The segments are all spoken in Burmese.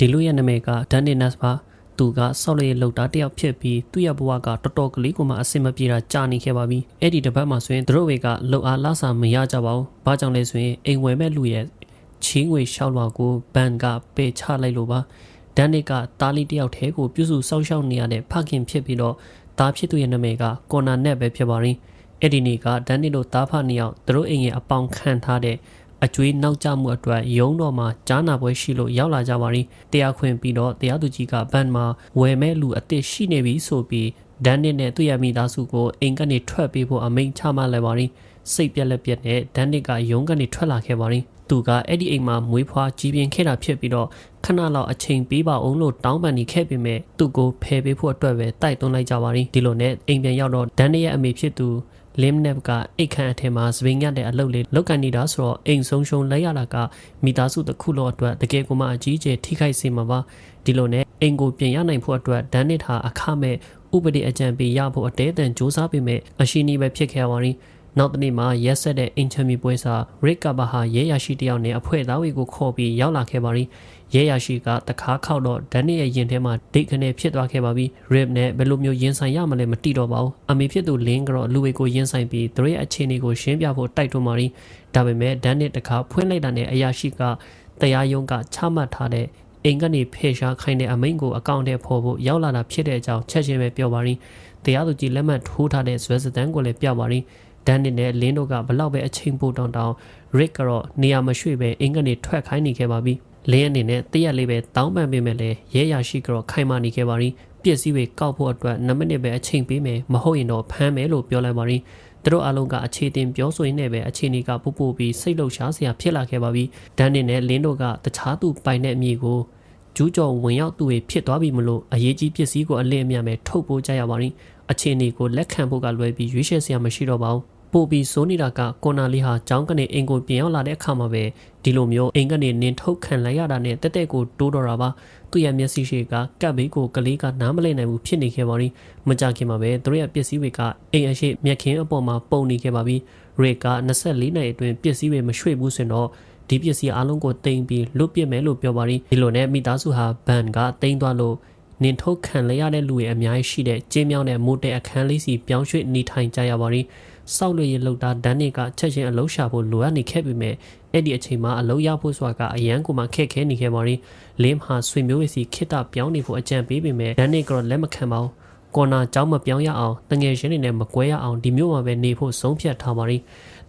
ဒီလူရဲ့နာမည်ကဒန်နီနတ်ပါသူကဆောက်ရည်လောက်တာတယောက်ဖြစ်ပြီးသူ့ရဲ့ဘဝကတော်တော်ကလေးကမှအဆင်မပြေတာကြာနေခဲ့ပါပြီအဲ့ဒီတစ်ပတ်မှာဆိုရင်သူတို့တွေကလောက်အားလာစာမရကြပါဘူးဘာကြောင့်လဲဆိုရင်အိမ်ဝယ်မဲ့လူရဲ့ချင်းငွေရှောက်လွှာကိုဘန်ကပေချလိုက်လို့ပါဒန်နစ်ကတားလီတယောက်ထဲကိုပြုစုစောက်ရှောက်နေရတဲ့ဖခင်ဖြစ်ပြီးတော့တားဖြစ်သူရဲ့နာမည်ကကော်နာနက်ပဲဖြစ်ပါရင်အဲ့ဒီနေ့ကဒန်နစ်တို့တားဖနှစ်ယောက်သူတို့အိမ်ရဲ့အပေါင်ခံထားတဲ့ အကျွေးနောက်ကျမှုအတွက်ရုံးတော်မှာကြားနာပွဲရှိလို့ရောက်လာကြပါရီတရားခွင်ပြီးတော့တရားသူကြီးကဘန်မှာဝယ်မဲ့လူအစ်စ်ရှိနေပြီဆိုပြီးဒန်နစ်နဲ့သူ့ရဲ့မိသားစုကိုအိမ်ကနေထွက်ပေးဖို့အမိန့်ချမှတ်လိုက်ပါရီစိတ်ပြက်လက်ပြက်နဲ့ဒန်နစ်ကရုံးကနေထွက်လာခဲ့ပါရီသူကအဲ့ဒီအိမ်မှာမွေးဖွားကြီးပြင်းခဲ့တာဖြစ်ပြီးတော့ခဏလောက်အချိန်ပေးပါအောင်လို့တောင်းပန်နေခဲ့ပေမဲ့သူ့ကိုဖယ်ပေးဖို့အတွက်ပဲတိုက်တွန်းလိုက်ကြပါရီဒီလိုနဲ့အိမ်ပြန်ရောက်တော့ဒန်နစ်ရဲ့အမေဖြစ်သူ လင်းနက်ကအိတ်ခမ်းအထက်မှာစပင်းရတဲ့အလုပ်လေးလောက်ကန်နေတာဆိုတော့အိမ်ဆုံးရှုံလိုက်ရတာကမိသားစုတစ်ခုလုံးအတွက်တကယ်ကိုမှအကြီးအကျယ်ထိခိုက်စေမှာပါဒီလိုနဲ့အိမ်ကိုပြင်ရနိုင်ဖို့အတွက်ဒန်နစ်ဟာအခမဲ့ဥပဒေအကြံပေးရဖို့အတဲတန်စ조사ပေမဲ့အရှိနီပဲဖြစ်ခဲ့ပါရီ နောက်တနေ့မှာရက်ဆက်တဲ့အင်ချမီပွဲစာရစ်ကဘာဟာရဲရရှိတယောက်နဲ့အဖွဲ့သားတွေကိုခေါ်ပြီးရောက်လာခဲ့ပါရီရဲရရှိကတခါခောက်တော့ဒန်နစ်ရဲ့ရင်ထဲမှာဒိတ်ခနဲ့ဖြစ်သွားခဲ့ပါပြီရစ်နဲ့ဘယ်လိုမျိုးရင်ဆိုင်ရမလဲမသိတော့ပါဘူးအမေဖြစ်သူလင်းကတော့လူဝေကိုရင်ဆိုင်ပြီးသူရဲ့အခြေအနေကိုရှင်းပြဖို့တိုက်တွန်းပါရီဒါပေမဲ့ဒန်နစ်တခါဖွင့်လိုက်တာနဲ့အရာရှိကတရားရုံးကချမှတ်ထားတဲ့အိမ်ကနေဖေရှားခိုင်းတဲ့အမိန့်ကိုအကောင့်ထဲဖော်ဖို့ရောက်လာတာဖြစ်တဲ့အကြောင်းချက်ချင်းပဲပြောပါရင်တရားသူကြီးလက်မှတ်ထိုးထားတဲ့ဇွဲစတန်းကိုလည်းပြပါရင် ဒန်နစ်နဲ့လင်းတို့ကဘလောက်ပဲအချိန်ပိုတောင်းတောင်းရစ်ကတော့နေရာမရွှေ့ပဲအင်ကနေထွက်ခိုင်းနေခဲ့ပါပြီလင်းအနေနဲ့တရက်လေးပဲတောင်းပန်ပေးမယ်လေရဲရရှိကတော့ခိုင်မာနေခဲ့ပါရင်ပြည့်စည်တွေကောက်ဖို့အတွက်2မိနစ်ပဲအချိန်ပေးမယ်မဟုတ်ရင်တော့ဖမ်းမယ်လို့ပြောလိုက်ပါရင်သူတို့အလုံးကအခြေတင်ပြောဆိုရင်းနဲ့ပဲအခြေအနေကပူပူပြီးစိတ်လှုပ်ရှားစရာဖြစ်လာခဲ့ပါပြီဒန်နစ်နဲ့လင်းတို့ကတခြားသူပိုင်တဲ့အမိကိုကျူးကျော်ဝင်ရောက်သူတွေဖြစ်သွားပြီမလို့အရေးကြီးပစ္စည်းကိုအလင်းအမြတ်ပဲထုတ်ပိုးကြရပါရင်အခြေအနေကိုလက်ခံဖို့ကလွယ်ပြီးရွေးချယ်စရာမရှိတော့ပါဘူး ပို့ပြီးစိုးနေတာကကွန်နာလီဟာကျောင်းကနေအိမ်ကိုပြန်ရောက်လာတဲ့အခါမှာပဲဒီလိုမျိုးအိမ်ကနေနင်းထုတ်ခံလိုက်ရတာနဲ့တက်တက်ကိုတိုးတော့တာပါသူ့ရဲ့မျက်စိရှိကကပ်ဘေးကိုကလေးကနားမလည်နိုင်ဘူးဖြစ်နေခဲ့ပါရီမကြခင်မှာပဲသူရဲ့ပစ္စည်းတွေကအိမ်အရှိမြက်ခင်းအပေါ်မှာပုံနေခဲ့ပါပြီရေက24နှစ်အတွင်းပစ္စည်းတွေမရွှေ့ဘူးဆိုတော့ဒီပစ္စည်းအလုံးကိုတင်ပြီးလွတ်ပြစ်မယ်လို့ပြောပါရီဒီလိုနဲ့မိသားစုဟာဘန်ကတင်သွားလို့နင်ထုတ်ခံလိုက်ရတဲ့လူတွေအများကြီးရှိတဲ့ကျင်းမြောင်းတဲ့မိုးတဲ့အခန်းလေးစီပြောင်းရွှေ့နေထိုင်ကြရပါရီ စောက်လွေရလောက်တာဒန်းနစ်ကချက်ချင်းအလုံးရှာဖို့လိုအပ်နေခဲ့ပြီမဲ့အဲ့ဒီအချိန်မှာအလုံးရဖို့ဆိုတာကအရန်ကိုမှခက်ခဲနေခဲ့ပါရင်လင်းဟာဆွေမျိုးဝစီခိတပြောင်းနေဖို့အကြံပေးပေမဲ့ဒန်းနစ်ကတော့လက်မခံပါဘူးကော်နာကြောင်းမပြောင်းရအောင်တငယ်ချင်းတွေနဲ့မကွဲရအောင်ဒီမျိုးမှာပဲနေဖို့ဆုံးဖြတ်ထားပါရင်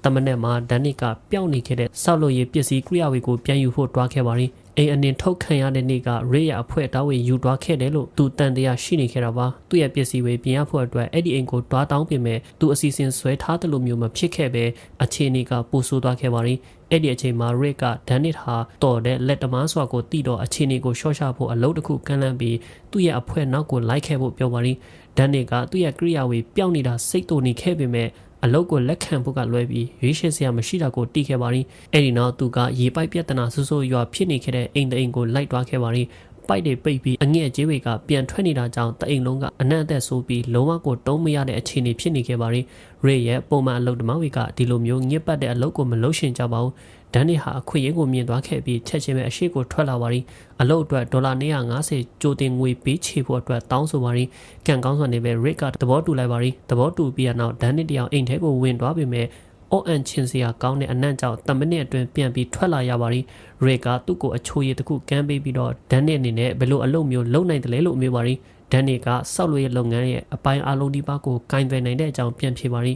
တမနဲ့မှာဒန်နစ်ကပျောက်နေခဲ့တဲ့ဆောက်လို့ရပစ္စည်းကိရိယာတွေကိုပြန်ယူဖို့တွားခဲ့ပါရင် အိမ်အနှင်ထုတ်ခံရတဲ့နေ့ကရေရအဖွဲ့တောင်းဝေယူတွားခဲ့တယ်လို့သူတန်တရားရှိနေခဲ့တာပါသူ့ရဲ့ပစ္စည်းတွေပြင်ရဖို့အတွက်အဲ့ဒီအိမ်ကိုတွားတောင်းပြင်မဲ့သူအစီအစဉ်ဆွဲထားတယ်လို့မျိုးမဖြစ်ခဲ့ပဲအခြေအနေကပိုဆိုးသွားခဲ့ပါရင်အဲ့ဒီအချိန်မှာရစ်ကဒန်နစ်ဟာတော်တဲ့လက်တမားစွာကိုတီးတော့အခြေအနေကိုရှော့ချဖို့အလုပ်တစ်ခုကန့်လန့်ပြီးသူ့ရဲ့အဖွဲနောက်ကိုလိုက်ခဲ့ဖို့ပြောပါရင်ဒန်နစ်ကသူ့ရဲ့ကိရိယာဝေပျောက်နေတာစိတ်တူနေခဲ့ပေမဲ့ အလုတ်ကိုလက်ခံဖို့ကလွဲပြီးရွေးရှယ်စရာမရှိတာကိုတီးခဲ့ပါရင်အဲ့ဒီနောက်သူကရေပိုက်ပြဿနာဆူဆူရွာဖြစ်နေခဲ့တဲ့အိမ်တအိမ်ကိုလိုက်သွားခဲ့ပါရင်ပိုက်တွေပိတ်ပြီးအငဲ့ကြေးတွေကပြန်ထွက်နေတာကြောင့်တအိမ်လုံးကအနံ့အသက်ဆိုးပြီးလုံးဝကိုတုံးမရတဲ့အခြေအနေဖြစ်နေခဲ့ပါရင်ရေရဲ့ပုံမှန်အလုပ်ဓမ္မတွေကဒီလိုမျိုးညစ်ပတ်တဲ့အလုပ်ကိုမလုပ်ရှင်ကြပါဘူး ဒန်နီဟာအခွင့်အရေးကိုမြင်သွားခဲ့ပြီးချက်ချင်းပဲအရှိကိုထွက်လာပါရီအလုပ်အတွက်ဒေါ်လာ250ကြိုတင်ငွေပေးချေဖို့အတွက်တောင်းဆိုပါရီကန်ကောင်းစွာနေပဲရစ်ကသဘောတူလိုက်ပါရီသဘောတူပြီးရနောက်ဒန်နီတယောက်အိမ်ထဲကိုဝင်သွားပေမဲ့အော်အန်ချင်းစရာကောင်းတဲ့အနံ့ကြောင့်တမနစ်အတွင်းပြန်ပြီးထွက်လာရပါရီရေကသူ့ကိုအချိုရည်တစ်ခုကမ်းပေးပြီးတော့ဒန်နစ်အနေနဲ့ဘယ်လိုအလုပ်မျိုးလုပ်နိုင်တယ်လဲလို့မေးပါရီဒန်နီကစောက်လို့ရဲ့လုပ်ငန်းရဲ့အပိုင်းအလုံးဒီပါကိုကင်သွယ်နိုင်တဲ့အကြောင်းပြန်ဖြေပါရီ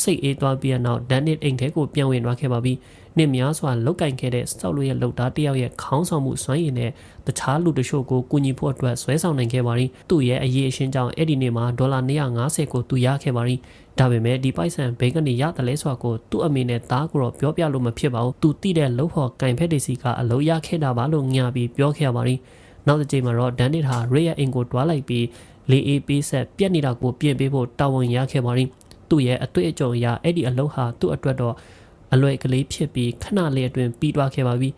စိတ်အေးသွားပြီးနောက်ဒန်နစ်အိမ်ထဲကိုပြန်ဝင်သွားခဲ့ပါပြီ နှစ်များစွာလောက်ကင်ခဲ့တဲ့စောက်လို့ရဲ့လုပ်သားတယောက်ရဲ့ခေါင်းဆောင်မှုစွမ်းရည်နဲ့တခြားလူတချို့ကိုကူညီဖို့အတွက်ဆွဲဆောင်နိုင်ခဲ့ပါရီသူ့ရဲ့အရေးအရှင်းကြောင့်အဲ့ဒီနေ့မှာဒေါ်လာ250ကိုသူရခဲ့ပါရီဒါပေမဲ့ဒီပိုက်ဆံဘိန်းကနေရတယ်လဲဆိုတာကိုသူ့အမေနဲ့သားကိုတော့ပြောပြလို့မဖြစ်ပါဘူးသူတိတဲ့လှုပ်ဖို့ကင်ဖက်တွေစီကအလုံးရခဲ့တာပါလို့ညာပြီးပြောခဲ့ပါရီနောက်တစ်ချိန်မှာတော့ဒန်နစ်ဟာရေရဲ့အိမ်ကိုတွားလိုက်ပြီးလေအေးပေးဆက်ပြက်နေတာကိုပြင်ပေးဖို့တာဝန်ရခဲ့ပါရင်သူ့ရဲ့အတွေ့အကြုံအရအဲ့ဒီအလုပ်ဟာသူ့အတွက်တော့ အလွယ်ကလေးဖြစ်ပြီးခဏလေးအတွင်းပြီးသွားခဲ့ပါပြီ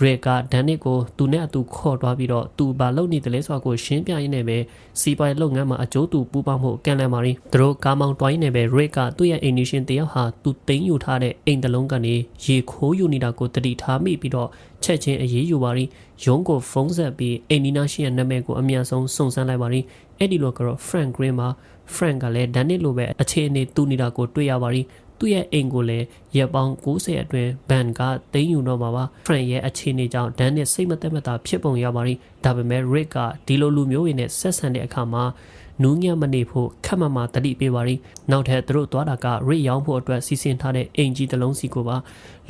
ရရေကဒန်နစ်ကိုသူနဲ့အတူခေါ်သွားပြီးတော့သူဘာလုပ်နေတယ်လဲဆိုတာကိုရှင်းပြရင်းနဲ့ပဲစီပွားရေးလုပ်ငန်းမှာအကျိုးတူပူးပေါင်းမှုကန်လန်မာရီသူတို့ကားမောင်းတွိုင်းနေပဲရေကသူ့ရဲ့အိမ်နီရှင်တယောက်ဟာသူသိမ်းယူထားတဲ့အိမ်တလုံးကနေရေခိုးယူနေတာကိုတတိထားမိပြီးတော့ချက်ချင်းအေးယူပါရီရုံးကိုဖုန်းဆက်ပြီးအိမ်နီနာရှင်ရဲ့နာမည်ကိုအမြန်ဆုံးစုံစမ်းလိုက်ပါရီအဲ့ဒီလိုကတော့ Frank Green မှာ Frank ကလည်းဒန်နစ်လိုပဲအခြေအနေတူနေတာကိုတွေ့ရပါရီ သူ့ရဲ့အိမ်ကိုလည်းရက်ပေါင်း90အတွင်းဘန်ကသိမ်းယူတော့မှာပါဖရန်ရဲ့အခြေအနေကြောင့်ဒန်နဲ့စိတ်မသက်မသာဖြစ်ပုံရပါရီဒါပေမဲ့ရစ်ကဒီလိုလူမျိုးတွေနဲ့ဆက်ဆံတဲ့အခါမှာနူးညံ့မနေဖို့ခက်မမှာတတိပေးပါရီနောက်ထပ်သူတို့သွားတာကရစ်ရောင်းဖို့အတွက်စီစဉ်ထားတဲ့အင်ဂျီတစ်လုံးစီကိုပါ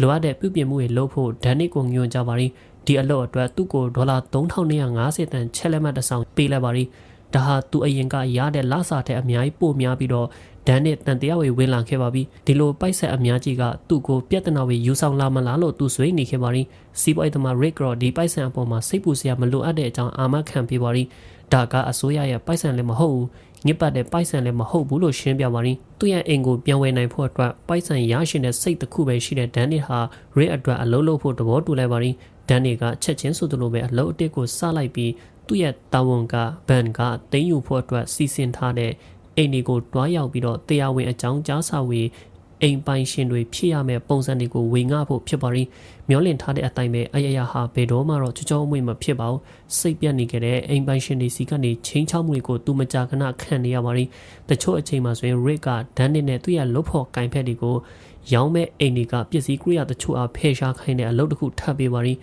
လိုအပ်တဲ့ပြုပြင်မှုတွေလုပ်ဖို့ဒန်နစ်ကိုညွှန်ကြားပါရီဒီအလုပ်အတွက်သူ့ကိုဒေါ်လာ3950တန်ချက်လက်မှတ်တစ်ဆောင်ပေးလိုက်ပါရီ ဒါဟာသူအရင်ကရတဲ့လစာထက်အများကြီးပိုများပြီးတော့ဒန်နဲ့တန်တရားဝေဝင်လာခဲ့ပါပြီဒီလိုပိုက်ဆက်အများကြီးကသူ့ကိုပြဿနာဝေယူဆောင်လာမလားလို့သူဆွေးနေခဲ့ပါရီစီးပွားရေးသမား Rick Ross ဒီပိုက်ဆံအပေါ်မှာစိတ်ပူစရာမလိုအပ်တဲ့အကြောင်းအာမခံပြပါရီဒါကအစိုးရရဲ့ပိုက်ဆံလည်းမဟုတ်ဘူးညစ်ပတ်တဲ့ပိုက်ဆံလည်းမဟုတ်ဘူးလို့ရှင်းပြပါရီသူ့ရဲ့အိမ်ကိုပြန်ဝယ်နိုင်ဖို့အတွက်ပိုက်ဆံရရှိတဲ့စိတ်တစ်ခုပဲရှိတဲ့ဒန်နစ်ဟာ Rick အတွက်အလုပ်လုပ်ဖို့သဘောတူလိုက်ပါရီဒန်နစ်ကချက်ချင်းဆိုသလိုပဲအလုပ်အတစ်ကိုစလိုက်ပြီး သူ့ရဲ့တာဝန်ကဘန်ကတင်းယူဖို့အတွက်စီစဉ်ထားတဲ့အိမ်တွေကိုတွားရောက်ပြီးတော့တရားဝင်အကြောင်းကြားစာဝေအိမ်ပိုင်ရှင်တွေဖြစ်ရမယ့်ပုံစံတွေကိုဝေငှဖို့ဖြစ်ပါရီမျောလင့်ထားတဲ့အတိုင်းပဲအယယဟာဘယ်တော့မှတော့ချောချောမွေ့မဖြစ်ပါဘူးစိတ်ပြတ်နေကြတဲ့အိမ်ပိုင်ရှင်တွေစီကနေချင်းချောက်မှုတွေကိုသူမကြာခဏခံနေရပါရီတချို့အချိန်မှာဆိုရင် Rick ကဒန်းနစ်နဲ့သူ့ရဲ့လုတ်ဖို့ကင်ဖက်တွေကိုရောင်းမဲ့အိမ်တွေကပစ္စည်းကိရိယာတချို့အားဖယ်ရှားခိုင်းတဲ့အလုပ်တစ်ခုထပ်ပေးပါရီ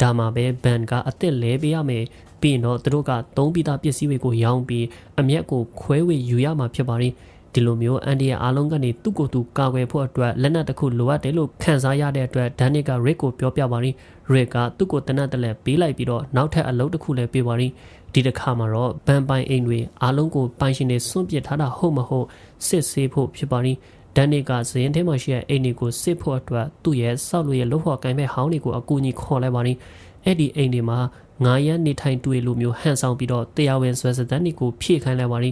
ဒါမှပဲဘန်ကအစ်စ်လဲပေးရမယ် ပြီးရင်တော့သူတို့ကသုံးပြီးသားပစ္စည်းတွေကိုရောင်းပြီးအမျက်ကိုခွဲဝေယူရမှာဖြစ်ပါရင်ဒီလိုမျိုးအန်ဒီရဲ့အားလုံးကနေသူ့ကိုယ်သူကာကွယ်ဖို့အတွက်လက်နက်တစ်ခုလိုအပ်တယ်လို့ခံစားရတဲ့အတွက်ဒန်နစ်ကရစ်ကိုပြောပြပါရင်ရစ်ကသူ့ကိုတနက်တလက်ပေးလိုက်ပြီးတော့နောက်ထပ်အလုပ်တစ်ခုလည်းပေးပါရင်ဒီတစ်ခါမှာတော့ဘန်ပိုင်အိမ်တွေအားလုံးကိုပိုင်ရှင်တွေစွန့်ပစ်ထားတာဟုတ်မဟုတ်စစ်ဆေးဖို့ဖြစ်ပါရင်ဒန်နစ်ကဇရင်ထဲမှာရှိတဲ့အိမ်တွေကိုစစ်ဖို့အတွက်သူ့ရဲ့ဆောက်လို့ရဲ့လှုပ်ဖော်ကိုင်မဲ့ဟောင်းတွေကိုအကူအညီခေါ်လိုက်ပါရင်အဲ့ဒီအိမ်တွေမှာ ငါးရက်နေထိုင်တွေ့လိုမျိုးဟန်ဆောင်ပြီးတော့တရားဝင်ဆွဲစတဲ့နီကိုဖြည့်ခိုင်းလိုက်ပါလိ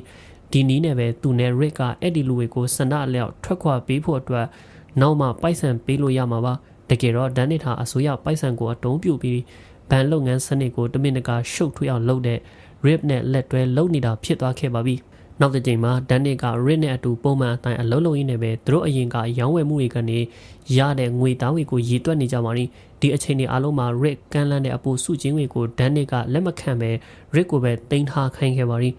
ဒီနီးနဲ့ပဲသူနဲ့ Rick ကအဲ့ဒီလူတွေကိုစန္ဒအလျောက်ထွက်ခွာပေးဖို့အတွက်နောက်မှပိုက်ဆံပေးလို့ရမှာပါတကယ်တော့ဒန်နစ်ဟာအစိုးရပိုက်ဆံကိုအတုံးပြုပြီးဘဏ်လုပ်ငန်းစနစ်ကိုတမင်တကာရှုပ်ထွေးအောင်လုပ်တဲ့ Rip နဲ့လက်တွဲလုပ်နေတာဖြစ်သွားခဲ့ပါပြီနောက်တစ်ချိန်မှာဒန်နစ်က Rip နဲ့အတူပုံမှန်အတိုင်းအလုံးလုံးရင်းနဲ့ပဲသူတို့အရင်ကရောင်းဝယ်မှုတွေကနေရတဲ့ငွေတောင်းတွေကိုရည်တွက်နေကြပါလိမ့် ဒီအချိန်ဒီအားလုံးမှာ Rick ကန်လန်းတဲ့အပူစုချင်းတွေကိုဒန်နစ်ကလက်မခံပဲ Rick ကိုပဲတင်ထားခိုင်းခဲ့ပါလိမ့်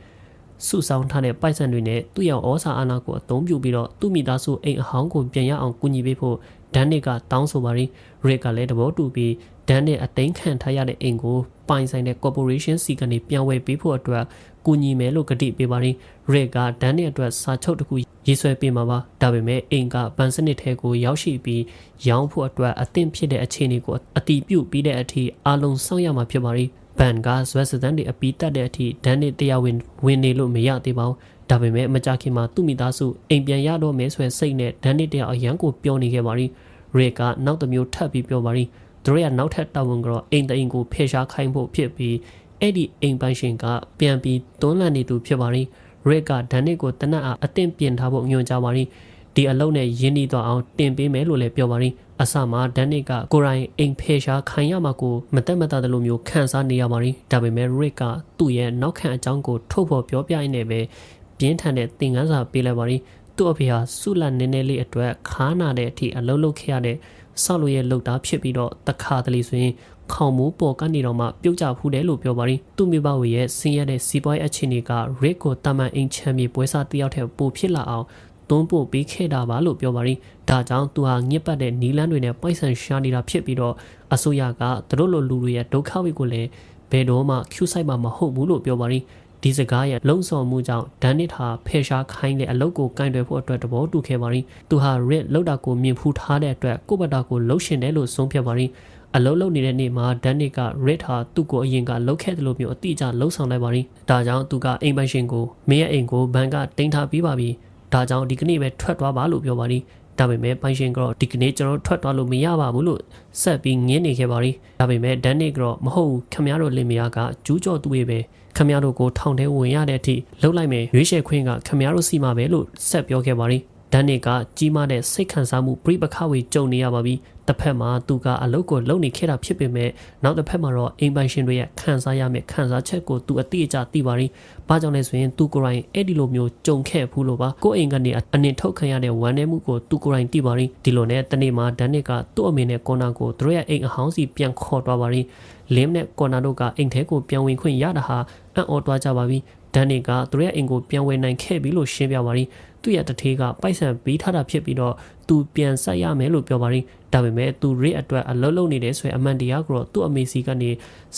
စုဆောင်ထားတဲ့ပိုက်ဆံတွေနဲ့သူ့ရဲ့ဩစာအာဏာကိုအသုံးပြုပြီးတော့သူ့မိသားစုအိမ်အဟောင်းကိုပြန်ရအောင်ကူညီပေးဖို့ဒန်နစ်ကတောင်းဆိုပါရီရစ်ကလည်းတဘောတူပြီးဒန်နစ်အသိမ်းခံထားရတဲ့အိမ်ကိုပိုင်ဆိုင်တဲ့ corporation စီကနေပြန်ဝယ်ပေးဖို့အတွက်ကူညီမယ်လို့ကတိပေးပါရီရစ်ကဒန်နစ်အတွက်စာချုပ်တစ်ခု ရေးဆွဲပေးမှာပါဒါပေမဲ့အိမ်ကဗန်စနစ်ထဲကိုရောက်ရှိပြီးရောင်းဖို့အတွက်အသင့်ဖြစ်တဲ့အခြေအနေကိုအတီးပြုတ်ပြီးတဲ့အထိအလုံးစောင့်ရမှာဖြစ်ပါရီဘန်ကဇွဲစဒန်တွေအပီးတက်တဲ့အထိဒန်နစ်တရားဝင်ဝင်နေလို့မရသေးပါဘူးဒါပေမဲ့မကြခင်မှာသူ့မိသားစုအိမ်ပြန်ရတော့မယ်ဆိုရင်စိတ်နဲ့ဒန်နစ်တရားအရန်ကိုပြောနေခဲ့ပါရီရေကနောက်တစ်မျိုးထပ်ပြီးပြောပါရီသူတို့ရနောက်ထပ်တာဝန်ကတော့အိမ်တိုင်ကိုဖယ်ရှားခိုင်းဖို့ဖြစ်ပြီးအဲ့ဒီအိမ်ပိုင်ရှင်ကပြန်ပြီးတွန်းလှန်နေသူဖြစ်ပါရီ ရစ်ကဒန်နစ်ကိုတနက်အားအသင့်ပြင်ထားဖို့ညွှန်ကြားပါရီဒီအလုံးနဲ့ရင်းနှီးသွားအောင်တင်ပေးမယ်လို့လည်းပြောပါရီအစမှာဒန်နစ်ကကိုရိုင်းအိမ်ဖေရှားခံရမှာကိုမတက်မတတယ်လို့မျိုးခံစားနေရပါရီဒါပေမဲ့ရစ်ကသူ့ရဲ့နောက်ခံအကြောင်းကိုထုတ်ဖော်ပြောပြရင်းနဲ့ပဲပြင်းထန်တဲ့သင်ခန်းစာပေးလိုက်ပါရီသူ့အဖေဟာဆုလန်နည်းနည်းလေးအတွက်ခါနာတဲ့အထိအလုံးလုံးခဲ့ရတဲ့ဆောက်လို့ရဲ့လှုပ်သားဖြစ်ပြီးတော့တခါတလေဆိုရင် ခေါင်မိုးပေါ်ကနေတော့မှပြုတ်ကျဖူးတယ်လို့ပြောပါရင်သူ့မိဘဝရဲ့ဆင်းရဲတဲ့စီးပွားရေးအခြေအနေက Rick ကိုတာမန်အင်ချမ်ပီယံပွဲစားတယောက်ထက်ပိုဖြစ်လာအောင်တွန်းပို့ပေးခဲ့တာပါလို့ပြောပါရင်ဒါကြောင့်သူဟာညစ်ပတ်တဲ့နီလန်းတွေနဲ့ပိုက်ဆံရှာနေတာဖြစ်ပြီးတော့အစိုးရကသူတို့လိုလူတွေရဲ့ဒုက္ခဝိကိုလည်းဘယ်တော့မှ Q ဆိုင်မှာမဟုတ်ဘူးလို့ပြောပါရင်ဒီစကားရဲ့လုံဆောင်မှုကြောင့်ဒန်နစ်ဟာဖယ်ရှားခိုင်းတဲ့အလုပ်ကိုကင်တွယ်ဖို့အတွက်တဘောတူခဲ့ပါရင်သူဟာ Red လောက်တာကိုမြင်ဖူးထားတဲ့အတွက်ကိုယ့်ဘက်တာကိုလှုပ်ရှင်တယ်လို့ဆုံးဖြတ်ပါရင် အလုံးလုံးနေတဲ့နေ့မှာဒန်နစ်က Red ဟာသူ့ကိုအရင်ကလှုပ်ခဲ့တယ်လို့မျိုးအတိအကျလှုပ်ဆောင်လိုက်ပါရင်ဒါကြောင့်သူကအိမ်ပိုင်ရှင်ကိုမင်းရဲ့အိမ်ကိုဘန်ကတင်ထားပြီးပါပြီဒါကြောင့်ဒီကနေ့ပဲထွက်သွားပါလို့ပြောပါလိဒါပေမဲ့ပိုင်ရှင်ကတော့ဒီကနေ့ကျွန်တော်ထွက်သွားလို့မရပါဘူးလို့ဆက်ပြီးငင်းနေခဲ့ပါလိဒါပေမဲ့ဒန်နစ်ကတော့မဟုတ်ဘူးခမရတို့လင်မယားကကျူးကျော်သူတွေပဲခမရတို့ကိုထောင်ထဲဝင်ရတဲ့အထိလှုပ်လိုက်မယ်ရွေးချယ်ခွင့်ကခမရတို့စီမှာပဲလို့ဆက်ပြောခဲ့ပါလိဒန်နစ်ကကြီးမားတဲ့စိတ်ခံစားမှုပြိပခဝေကြုံနေရပါပြီ တစ်ဖက်မှာသူကအလုပ်ကိုလုပ်နေခဲ့တာဖြစ်ပေမဲ့နောက်တစ်ဖက်မှာတော့အိမ်ပိုင်ရှင်တွေရဲ့ခံစားရမယ့်ခံစားချက်ကိုသူအတိအကျသိပါရီ။ဘာကြောင့်လဲဆိုရင်သူကိုယ်တိုင်အဲ့ဒီလိုမျိုးကြုံခဲ့ဘူးလို့ပါ။ကိုယ့်အိမ်ကနေအနှင်ထုတ်ခံရတဲ့ဝမ်းနည်းမှုကိုသူကိုယ်တိုင်သိပါရီ။ဒီလိုနဲ့တနေ့မှာဒန်နစ်ကသူ့အမေနဲ့ကော်နာကိုသူတို့ရဲ့အိမ်အဟောင်းစီပြန်ခေါ်သွားပါရီ။လင်းနဲ့ကော်နာတို့ကအိမ်ထဲကိုပြန်ဝင်ခွင့်ရတာဟာအံ့ဩသွားကြပါပြီ။ဒန်နစ်ကသူတို့ရဲ့အိမ်ကိုပြန်ဝင်နိုင်ခဲ့ပြီလို့ရှင်းပြပါရီ။သူ့ရဲ့တထေးကပိုက်ဆံပေးထားတာဖြစ်ပြီးတော့သူပြန်ဆက်ရမယ်လို့ပြောပါရီ ဒါပေမဲ့သူရိအတွက်အလုံးလုံးနေတယ်ဆိုရင်အမှန်တရားကိုတော့သူ့အမေစီကနေ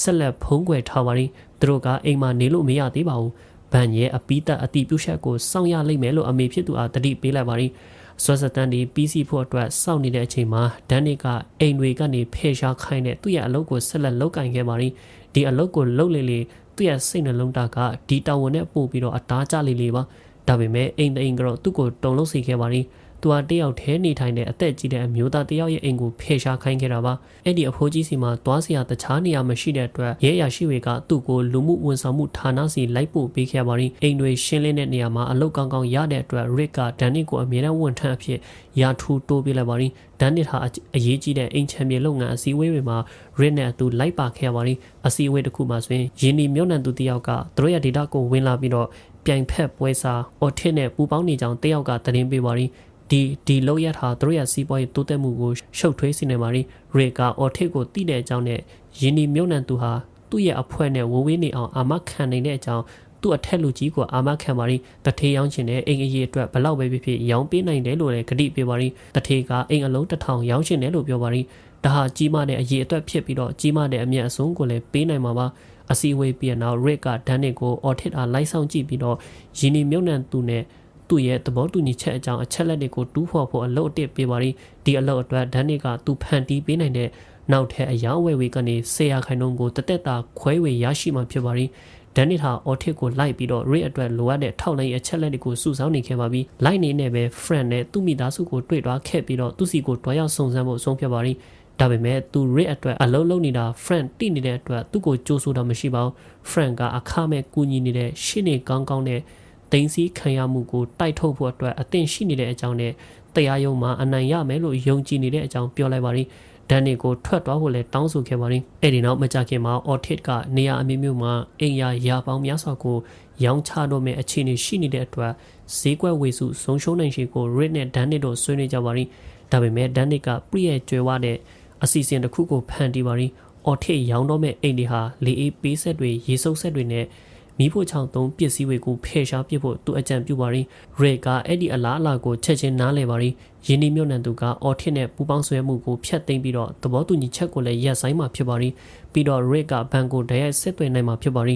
ဆက်လက်ဖုံးကွယ်ထားပါရီသူတို့ကအိမ်မှာနေလို့မရသေးပါဘူးဗန်ရဲ့အပီးတက်အတိပြုချက်ကိုစောင့်ရလိမ့်မယ်လို့အမေဖြစ်သူအားတတိပေးလိုက်ပါရီဆွမ်းစတန်ဒီပြီးစီဖို့အတွက်စောင့်နေတဲ့အချိန်မှာဒန်နစ်ကအိမ်တွေကနေဖေရှားခိုင်းတဲ့သူ့ရဲ့အလုပ်ကိုဆက်လက်လုပ်ကင်ခဲ့ပါရီဒီအလုပ်ကိုလုပ်လေလေသူ့ရဲ့စိတ်နှလုံးသားကဒီတာဝန်နဲ့ပို့ပြီးတော့အသားကျလေလေပါဒါပေမဲ့အိမ်တိန်ကတော့သူ့ကိုတုံလုံးစီခဲ့ပါရီ သူဟာတယောက်တည်းနေထိုင်တဲ့အသက်ကြီးတဲ့အမျိုးသားတယောက်ရဲ့အိမ်ကိုဖယ်ရှားခိုင်းခဲ့တာပါအဲ့ဒီအဖိုးကြီးစီမှာသွားစရာတခြားနေရာမရှိတဲ့အတွက်ရဲရရှိတွေကသူ့ကိုလူမှုဝန်ဆောင်မှုဌာနစီလိုက်ပို့ပေးခဲ့ပါရီအိမ်တွေရှင်းလင်းတဲ့နေရာမှာအလုပ်ကောင်းကောင်းရတဲ့အတွက်ရစ်ကဒန်နစ်ကိုအမြဲတမ်းဝန်ထမ်းအဖြစ်ရာထူးတိုးပေးလိုက်ပါရီဒန်နစ်ဟာအရေးကြီးတဲ့အိမ်ချမ်းမြေလုပ်ငန်းအစည်းအဝေးတွေမှာရစ်နဲ့အတူလိုက်ပါခဲ့ပါရီအစည်းအဝေးတစ်ခုမှာဆိုရင်ယင်းဒီမြို့နယ်သူတယောက်ကသူတို့ရဲ့ဒေတာကိုဝင်လာပြီးတော့ပြိုင်ဖက်ပွဲစားအော်ထစ်နဲ့ပူပေါင်းနေကြောင်းတယောက်ကသတင်းပေးပါရီ ဒီဒီလောက်ရထားသူတို့ရဲ့စီးပွားရေးတိုးတက်မှုကိုရှုပ်ထွေးစေနေပါရီရေကာအော်ထစ်ကိုတိတဲ့အကြောင်းနဲ့ယင်းဒီမြုံနံသူဟာသူ့ရဲ့အဖွဲ့နဲ့ဝဝေးနေအောင်အာမခံနေတဲ့အကြောင်းသူ့အထက်လူကြီးကအာမခံပါရီတထေးရောင်းချင်တဲ့အိမ်အရေးအတွက်ဘလောက်ပဲဖြစ်ဖြစ်ရောင်းပေးနိုင်တယ်လို့လည်းဂတိပေးပါရီတထေးကအိမ်အလုံးတစ်ထောင်ရောင်းချင်တယ်လို့ပြောပါရီဒါဟာကြီးမားတဲ့အရေးအတွက်ဖြစ်ပြီးတော့ကြီးမားတဲ့အမြတ်အစွန်းကိုလည်းပေးနိုင်မှာပါအစီဝေးပြန်တော့ Rick ကဒန်နစ်ကိုအော်ထစ်အားလိုက်ဆောင်ကြည့်ပြီးတော့ယင်းဒီမြုံနံသူနဲ့ သူ့ရဲ့သဘောတူညီချက်အကြောင်းအချက်လက်တွေကိုတူးဖော်ဖို့အလုပ်အတစ်ပေးပါရီဒီအလုပ်အတွက်ဒန်နစ်ကသူဖန်တီးပေးနိုင်တဲ့နောက်ထပ်အယောင်ဝယ်ဝေကနေဆေးရခိုင်နှုန်းကိုတသက်တာခွဲဝေရရှိမှဖြစ်ပါရီဒန်နစ်ဟာအော်ထစ်ကိုလိုက်ပြီးတော့ rate အတွက်လိုအပ်တဲ့ထောက်လိုင်းအချက်လက်တွေကိုစုဆောင်းနေခဲ့ပါပြီ။ line နေနဲ့ပဲ friend နဲ့သူ့မိသားစုကိုတွေ့သွားခဲ့ပြီးတော့သူ့စီကိုတွားရောက်စုံစမ်းဖို့ဆုံးဖြတ်ပါရီဒါပေမဲ့သူ rate အတွက်အလုံးလုံးနေတာ friend တိနေတဲ့အတွက်သူ့ကိုကြိုးဆိုတာမရှိပါဘူး friend ကအခမဲ့ကူညီနေတဲ့ရှင်းနေကောင်းကောင်းနဲ့ တင်းစည်းခံရမှုကိုတိုက်ထုတ်ဖို့အတွက်အသင့်ရှိနေတဲ့အကြောင်းနဲ့တရားရုံးမှာအနိုင်ရမယ်လို့ယုံကြည်နေတဲ့အကြောင်းပြောလိုက်ပါရီဒန်နီကိုထွက်သွားဖို့လဲတောင်းဆိုခဲ့ပါရီအဲ့ဒီနောက်မကြခင်မှာ Orchid ကနေရာအမျိုးမျိုးမှာအိမ်ယာရာပေါင်းများစွာကိုရောင်းချတော့မယ့်အခြေအနေရှိနေတဲ့အတွက်ဈေးကွက်ဝေစုဆုံးရှုံးနိုင်ရှိကို Red နဲ့ Danit တို့ဆွေးနွေးကြပါရီဒါပေမဲ့ Danit ကပြည့်ရဲ့ကျွဲဝတဲ့အစီအစဉ်တစ်ခုကိုဖန်တီးပါရီ Orchid ရောင်းတော့မယ့်အိမ်တွေဟာလေအေးပေးဆက်တွေရေစုပ်ဆက်တွေနဲ့ မိဖို့ချောင်းသုံးပစ္စည်းတွေကိုဖယ်ရှားပစ်ဖို့သူအကြံပြုပါရီရေကအဲ့ဒီအလားအလာကိုချက်ချင်းနားလည်ပါရီယင်းဒီမြုံနံသူကအော်ထစ်နဲ့ပူပေါင်းဆွဲမှုကိုဖျက်သိမ်းပြီးတော့သဘောတူညီချက်ကိုလည်းရပ်ဆိုင်းမှာဖြစ်ပါရီပြီးတော့ရေကဘန်ကိုတရက်ဆက်သွယ်နိုင်မှာဖြစ်ပါရီ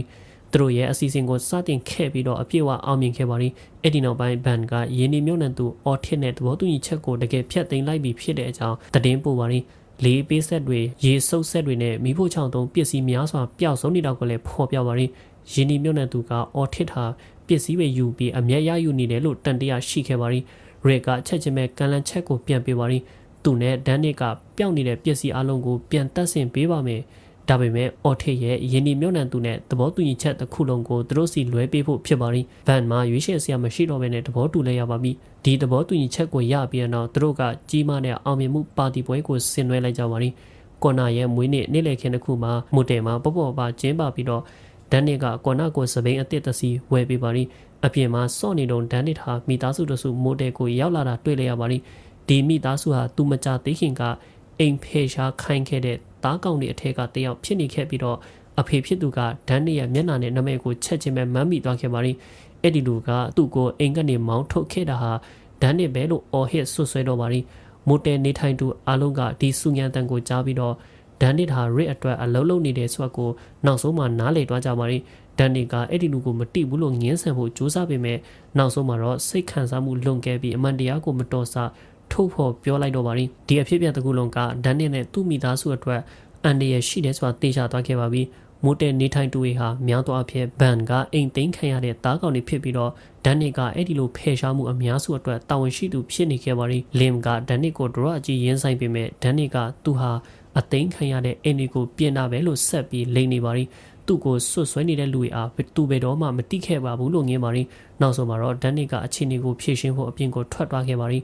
သူတို့ရဲ့အစီအစဉ်ကိုစတင်ခဲ့ပြီးတော့အပြည့်အဝအောင်မြင်ခဲ့ပါရီအဲ့ဒီနောက်ပိုင်းဘန်ကယင်းဒီမြုံနံသူအော်ထစ်နဲ့သဘောတူညီချက်ကိုတကယ်ဖျက်သိမ်းလိုက်ပြီးဖြစ်တဲ့အကြောင်းသတင်းပို့ပါရီလေးပေးဆက်တွေရေဆုပ်ဆက်တွေနဲ့မိဖို့ချောင်းသုံးပစ္စည်းများစွာပျောက်ဆုံးနေတာကိုလည်းဖော်ပြပါရီ ယင်းဒီမြုံနဲ့သူကအော်ထစ်ဟာပစ္စည်းတွေယူပြီးအမျက်ရယူနေတယ်လို့တန်တရားရှိခဲ့ပါရီရေကချက်ချင်းပဲကန်လန်ချက်ကိုပြန်ပေးပါရီသူနဲ့ဒန်နစ်ကပျောက်နေတဲ့ပစ္စည်းအလုံးကိုပြန်တက်ဆင်ပေးပါမယ်ဒါပေမဲ့အော်ထစ်ရဲ့ယင်းဒီမြုံနဲ့သူနဲ့သဘောတူညီချက်တစ်ခုလုံးကိုသူတို့စီလွဲပေးဖို့ဖြစ်ပါရီဗန်မှာရွေးချယ်စရာမရှိတော့ဘဲနဲ့သဘောတူလဲရပါပြီဒီသဘောတူညီချက်ကိုရပြီးတော့သူတို့ကကြီးမားတဲ့အောင်မြင်မှုပါတီပွဲကိုဆင်နွှဲလိုက်ကြပါရီကော်နာရဲ့မွေးနေ့နေ့လည်ခင်းတစ်ခုမှာမိုတယ်မှာပေါ့ပေါ့ပါကျင်းပပြီးတော့ ဒန်နစ်ကကော်နာကိုစပိန်အစ်စ်တစီဝယ်ပေးပါရီအပြင်မှာစော့နေတော့ဒန်နစ်ဟာမိသားစုတစုမိုတယ်ကိုရောက်လာတာတွေ့လိုက်ရပါရီဒီမိသားစုဟာသူမကြသေးခင်ကအိမ်ဖေရှားခိုင်းခဲ့တဲ့တားကောင်တွေအထက်ကတယောက်ဖြစ်နေခဲ့ပြီးတော့အဖေဖြစ်သူကဒန်နစ်ရဲ့မျက်နှာနဲ့နာမည်ကိုချက်ချင်းပဲမမ်းမိသွားခဲ့ပါရီအဲ့ဒီလူကသူ့ကိုအိမ်ကနေမောင်းထုတ်ခဲ့တာဟာဒန်နစ်ပဲလို့အော်ဟစ်ဆွဆွဲတော့ပါရီမိုတယ်နေထိုင်သူအလုံးကဒီစုညံတန်ကိုကြားပြီးတော့ ဒန်နစ်ဟာရစ်အတွက်အလုံးလုံးနေတဲ့ဆွက်ကိုနောက်ဆုံးမှနားလေတွားကြပါရီဒန်နစ်ကအဲ့ဒီလူကိုမတိဘူးလို့ငင်းဆန်ဖို့ကြိုးစားပေမဲ့နောက်ဆုံးမှာတော့စိတ်ခံစားမှုလွန်ကဲပြီးအမှန်တရားကိုမတော်ဆထုတ်ဖို့ပြောလိုက်တော့ပါရီဒီအဖြစ်အပျက်တစ်ခုလုံးကဒန်နစ်နဲ့သူ့မိသားစုအတွက်အန်ဒီရရှိတယ်ဆိုတာသိချသွားခဲ့ပါပြီမိုတယ်နေထိုင်သူတွေဟာများသောအားဖြင့်ဘန်ကအိမ်သိမ်းခံရတဲ့တားကောင်တွေဖြစ်ပြီးတော့ဒန်နစ်ကအဲ့ဒီလိုဖယ်ရှားမှုအများစုအတွက်တာဝန်ရှိသူဖြစ်နေခဲ့ပါရီလင်ကဒန်နစ်ကိုဒရအကြီးရင်းဆိုင်ပေမဲ့ဒန်နစ်ကသူဟာ အသိမ်းခံရတဲ့အိမ်တွေကိုပြင်တာပဲလို့ဆက်ပြီးလိမ့်နေပါရီသူ့ကိုဆွတ်ဆွဲနေတဲ့လူတွေအားသူဘယ်တော့မှမတိခဲ့ပါဘူးလို့ငင်းပါရီနောက်ဆုံးမှာတော့ဒန်နစ်ကအချင်းတွေကိုဖြည့်ရှင်းဖို့အပြင်ကိုထွက်သွားခဲ့ပါရီ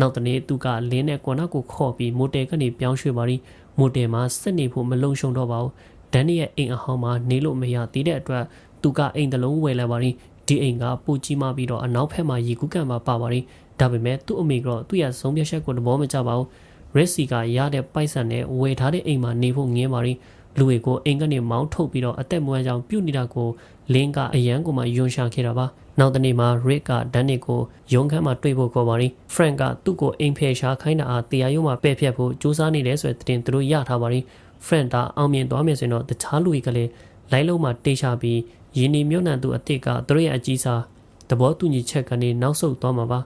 နောက်တနေ့သူကလင်းနဲ့ကွန်နာကိုခေါ်ပြီးမိုတယ်ကနေပြောင်းရွှေ့ပါရီမိုတယ်မှာစက်နေဖို့မလုံရှုံတော့ပါဘူးဒန်နီရဲ့အိမ်အဟောင်းမှာနေလို့မရသေးတဲ့အတွက်သူကအိမ်တလုံးဝယ်လာပါရီဒီအိမ်ကပူကြီးမှပြီးတော့အနောက်ဘက်မှာရေကူးကန်မှာပါပါရီဒါပေမဲ့သူ့အမေကတော့သူ့ရဲ့ဆုံးဖြတ်ချက်ကိုသဘောမကျပါဘူး ရက်စီကရတဲ့ပိုက်ဆံနဲ့ဝယ်ထားတဲ့အိမ်မှာနေဖို့ငင်းပါရီလူတွေကိုအိမ်ကနေမောင်းထုတ်ပြီးတော့အသက်မွေးကြောင်ပြုတ်နေတာကိုလင်းကအရန်ကိုမှယွန်ရှာခဲ့တာပါနောက်တနေ့မှာ Rick ကဒန်နစ်ကိုရုံးခန်းမှာတွေ့ဖို့ခေါ်ပါရီ Frank ကသူ့ကိုအိမ်ဖယ်ရှားခိုင်းတာအားတရားရုံးမှာပဲ့ဖြတ်ဖို့စူးစမ်းနေတယ်ဆိုတဲ့တင်သူတို့ရထားပါရီ Frank ကအောင်မြင်သွားမယ်ဆိုရင်တော့တခြားလူတွေကလည်းလိုက်လုံးမှာတေးချပြီးယင်းဒီမြို့နံသူအစ်စ်ကသူတို့ရဲ့အကြီးစားသဘောတူညီချက်ကနေနောက်ဆုတ်သွားမှာပါ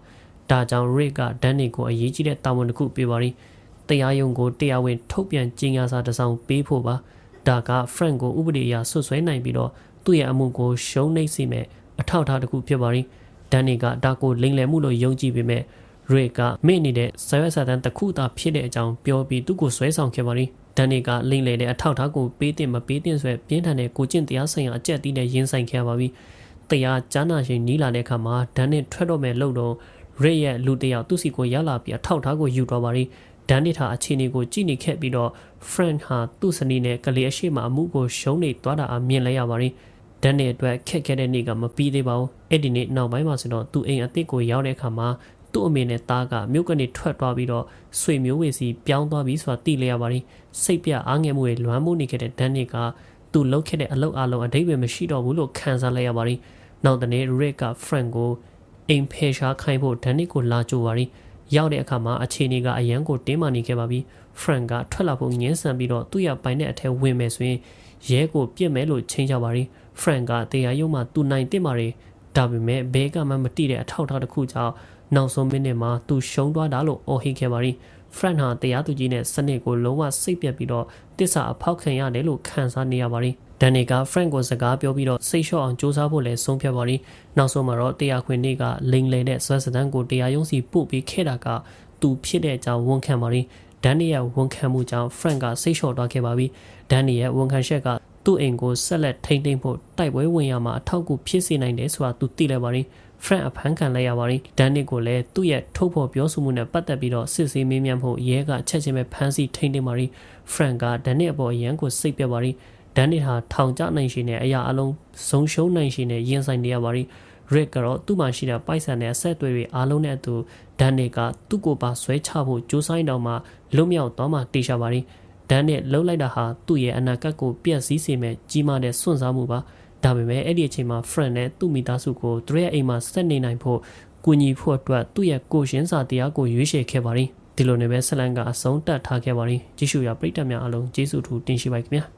ဒါကြောင့် Rick ကဒန်နစ်ကိုအရေးကြီးတဲ့တာဝန်တစ်ခုပေးပါရီ တရားရုံးကိုတရားဝင်ထုတ်ပြန်ကြေညာစာတစ်စောင်ပေးဖို့ပါဒါက Frank ကိုဥပဒေအရဆွဆွဲနိုင်ပြီးတော့သူ့ရဲ့အမှုကိုရှုံးနှိမ့်စေမယ်အထောက်အထားတစ်ခုဖြစ်ပါရီဒန်နီကဒါကိုလိမ်လည်မှုလို့ယုံကြည်ပေမဲ့ရေကမိနေတဲ့ဆာရွက်စာတန်းတစ်ခုသာဖြစ်တဲ့အကြောင်းပြောပြီးသူ့ကိုဆွဲဆောင်ခဲ့ပါရီဒန်နီကလိမ်လည်တဲ့အထောက်အထားကိုပေးတင်မပေးတင်ဆွဲပြင်းထန်တဲ့ကိုကျင့်တရားဆိုင်ရာအကြက်တီးနဲ့ရင်ဆိုင်ခဲ့ပါပြီတရားကြားနာရှင်နီးလာတဲ့အခါမှာဒန်နစ်ထွက်တော့မယ်လို့တော့ရေရဲ့လူတယောက်သူ့စီကိုရောက်လာပြီးအထောက်အထားကိုယူတော့ပါရီ ဒန်နစ်ဟာအခြေအနေကိုကြည့်နေခဲ့ပြီးတော့ friend ဟာသူ့စနီးနဲ့ကလေးအရှိမအမှုကိုရှုံးနေသွားတာအမြင်လဲရပါရီဒန်နဲ့အတွက်ခက်ခဲတဲ့နေ့ကမပြီးသေးပါဘူးအဲ့ဒီနေ့နောက်ပိုင်းမှာဆိုတော့သူအိမ်အစ်စ်ကိုရောက်တဲ့အခါမှာသူ့အမေနဲ့သားကမြို့ကနေထွက်သွားပြီးတော့ဆွေမျိုးဝေစီပြောင်းသွားပြီးဆိုတာသိလဲရပါတယ်စိတ်ပြအားငယ်မှုတွေလွမ်းမိုးနေခဲ့တဲ့ဒန်နစ်ကသူလှုပ်ခဲ့တဲ့အလုပ်အလုံးအတိတ်ပဲမရှိတော့ဘူးလို့ခံစားလိုက်ရပါတယ်နောက်တနေ့ရစ်က friend ကိုအိမ်ဖေရှားခိုင်းဖို့ဒန်နစ်ကိုလာကြိုပါရီ ရောက်တဲ့အခါမှာအခြေအနေကအရန်ကိုတင်းမာနေခဲ့ပါပြီ။ Frank ကထွက်လာဖို့ငင်းဆန်ပြီးတော့သူ့ရပိုင်တဲ့အထက်ဝင်မယ်ဆိုရင်ရဲကိုပြစ်မယ်လို့ချိန်ကြပါရီ။ Frank ကတရားရုံးမှာသူနိုင်တင်ပါရီ။ဒါပေမဲ့ဘဲကမှမတိတဲ့အထောက်အထားတစ်ခုကြောင့်နောက်ဆုံးမိနစ်မှာသူရှုံးသွားတာလို့အော်ဟစ်ခဲ့ပါရီ။ Frank ဟာတရားသူကြီးနဲ့စနစ်ကိုလုံးဝစိတ်ပြတ်ပြီးတော့တစ္ဆာအဖောက်ခံရတယ်လို့ခံစားနေရပါရီ။ ဒန်နီက Frank ကိုစကားပြောပြီးတော့စိတ်လျှော့အောင်စူးစမ်းဖို့လည်းဆုံးဖြတ်ပါရီ။နောက်ဆုံးမှာတော့တရားခွင်နေ့ကလိန်လေတဲ့ဆွဲစတန်းကိုတရားရုံးစီပို့ပြီးခဲ့တာကသူဖြစ်တဲ့အကြောင်းဝန်ခံပါရီဒန်နီရဲ့ဝန်ခံမှုကြောင့် Frank ကစိတ်လျှော့သွားခဲ့ပါပြီဒန်နီရဲ့ဝန်ခံချက်ကသူ့အိမ်ကိုဆက်လက်ထိမ့်သိမ့်ဖို့တိုက်ပွဲဝင်ရမှာအထောက်အကူဖြစ်စေနိုင်တယ်ဆိုတာသူသိလိုက်ပါရီ Frank အဖမ်းခံလိုက်ရပါရီဒန်နစ်ကိုလည်းသူ့ရဲ့ထုတ်ဖော်ပြောဆိုမှုနဲ့ပတ်သက်ပြီးတော့စစ်ဆေးမေးမြန်းဖို့ရဲကချက်ချင်းပဲဖမ်းဆီးထိန်းသိမ်းပါရီ Frank ကဒန်နစ်အပေါ်ရန်ကိုစိတ်ပြပါရီ ဒန်နစ်ဟာထောင်ကျနိုင်ရှင်နဲ့အရာအလုံးဆုံးရှုံးနိုင်ရှင်နဲ့ရင်ဆိုင်နေရပါရီ Rick ကတော့သူ့မှာရှိတဲ့ပိုက်ဆံနဲ့အဆက်အသွယ်တွေအားလုံးနဲ့အတူဒန်နီကသူ့ကိုပါဆွဲချဖို့ကြိုးစားတောင်မှလွတ်မြောက်သွားမှတေချာပါရီဒန်နဲ့လှုပ်လိုက်တာဟာသူ့ရဲ့အနာဂတ်ကိုပြည့်စည်စေမဲ့ကြီးမားတဲ့စွန့်စားမှုပါဒါပေမဲ့အဲ့ဒီအချိန်မှာ friend နဲ့သူ့မိသားစုကိုသူရဲ့အိမ်မှာဆက်နေနိုင်ဖို့ကူညီဖို့အတွက်သူ့ရဲ့ကိုရှင်းစာတရားကိုရွေးချယ်ခဲ့ပါရီဒီလိုနဲ့ပဲဆက်လန်ကအဆုံးတတ်ထားခဲ့ပါရီကြည့်ရှုရပရိသတ်များအားလုံးကျေးဇူးထူးတင်ရှိပါခင်ဗျာ